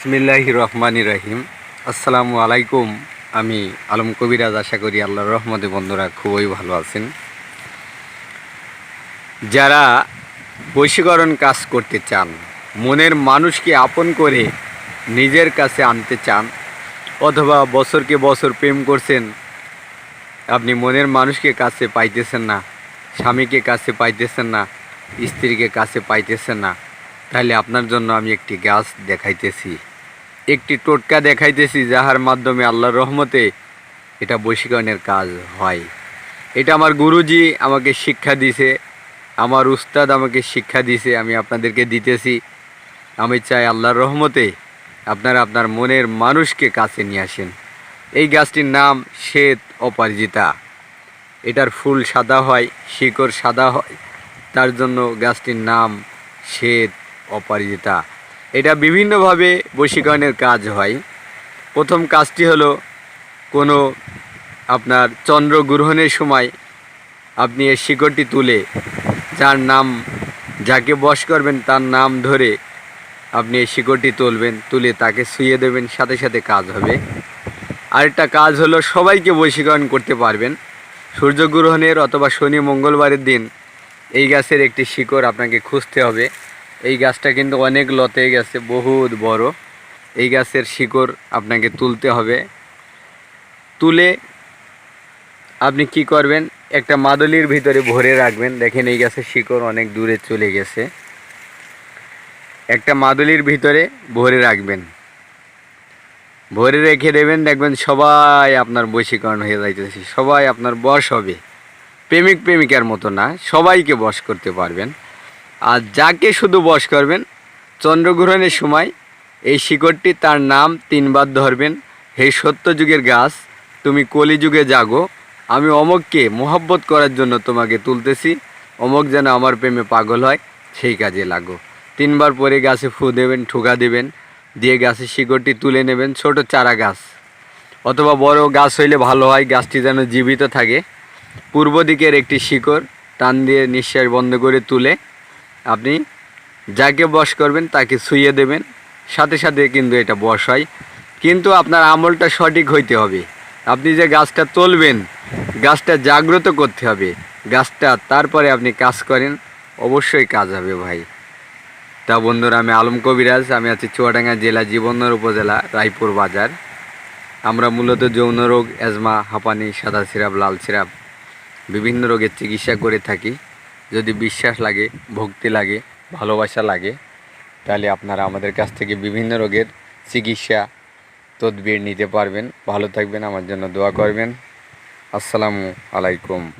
বিসমিল্লাহ রহমান রহিম। আসসালামু আলাইকুম। আমি আলম কবিরাজ, আশা করি আল্লাহর রহমতে বন্ধুরা খুবই ভালো আছেন। যারা বশীকরণ কাজ করতে চান, মনের মানুষকে আপন করে নিজের কাছে আনতে চান, অথবা বছরকে বছর প্রেম করছেন, আপনি মনের মানুষকে কাছে পাইতেছেন না, স্বামীকে কাছে পাইতেছেন না, স্ত্রীকে কাছে পাইতেছেন না, তাহলে আপনার জন্য আমি একটি গাছ দেখাইতেছি। একটি টোটকা দেখাইতেছি যাহার মাধ্যমে আল্লাহর রহমতে এটা বশীকরণের কাজ হয়। এটা আমার গুরুজি আমাকে শিক্ষা দিছে, আমার উস্তাদ আমাকে শিক্ষা দিছে, আমি আপনাদেরকে দিতেছি। আমি চাই আল্লাহর রহমতে আপনারা আপনার মনের মানুষকে কাছে নিয়ে আসেন। এই গাছটির নাম শ্বেত অপরাজিতা। এটার ফুল সাদা হয়, শিকড় সাদা হয়, তার জন্য গাছটির নাম শ্বেত অপরাজিতা। এটা বিভিন্নভাবে বশীকরণের কাজ হয়। প্রথম কাজটি হলো কোনো আপনার চন্দ্রগ্রহণের সময় আপনি এই শিকড়টি তুলে যার নাম যাকে বশ করবেন তার নাম ধরে আপনি এই শিকড়টি তুলবেন, তুলে তাকে শুয়ে দেবেন, সাথে সাথে কাজ হবে। আরেকটা কাজ হলো সবাইকে বশীকরণ করতে পারবেন। সূর্যগ্রহণের অথবা শনি মঙ্গলবারের দিন এই গাছের একটি শিকড় আপনাকে খুঁজতে হবে। এই গাছটা কিন্তু অনেক লতে গেছে, বহুত বড়। এই গাছের শিকড় আপনাকে তুলতে হবে। তুলে আপনি কি করবেন? একটা মাদলির ভিতরে ভরে রাখবেন। দেখেন এই গাছের শিকড় অনেক দূরে চলে গেছে। একটা মাদলির ভিতরে ভরে রাখবেন। ভরে রেখে দেবেন, দেখবেন সবাই আপনার বশীকরণ হয়ে যাইতেছে, সবাই আপনার বশ হবে। প্রেমিক, প্রেমিকার মতো না, সবাইকে বশ করতে পারবেন। আর যাকে শুধু বশ করবেন, চন্দ্রগ্রহণের সময় এই শিকড়টি তার নাম তিনবার ধরবেন, হে সত্যযুগের গাছ, তুমি কলিযুগে জাগো, আমি অমককে মোহব্বত করার জন্য তোমাকে তুলতেছি, অমক যেন আমার প্রেমে পাগল হয়, সেই কাজে লাগো। তিনবার পরে গাছে ফু দেবেন, ঠোকা দেবেন, দিয়ে গাছের শিকড়টি তুলে নেবেন, ছোট চারা গাছ। অথবা বড় গাছ হইলে ভালো হয়, গাছটি যেন জীবিত থাকে। পূর্ব দিকের একটি শিকড় টান দিয়ে নিঃশ্বাস বন্ধ করে তুলে আপনি যাকে বশ করবেন তাকে শুইয়ে দেবেন। সাথে সাথে কিন্তু এটা বশ হয়। কিন্তু আপনার আমলটা সঠিক হইতে হবে। আপনি যে গাছটা তুলবেন, গাছটা জাগ্রত করতে হবে। গাছটা তারপরে আপনি কাজ করেন, অবশ্যই কাজ হবে ভাই। তা বন্ধুরা, আমি আলম কবিরাজ, আমি আছি চুয়াডাঙ্গা জেলা জীবননগর উপজেলা রায়পুর বাজার। আমরা মূলত যৌন রোগ অ্যাজমা হাঁপানি, সাদা সিরাপ, লাল সিরাপ, বিভিন্ন রোগের চিকিৎসা করে থাকি। যদি বিশ্বাস লাগে, ভক্তি লাগে, ভালোবাসা লাগে, তাহলে আপনারা আমাদের কাছ থেকে বিভিন্ন রোগের চিকিৎসা, তদবির নিতে পারবেন। ভালো থাকবেন, আমার জন্য দোয়া করবেন। আসসালামু আলাইকুম।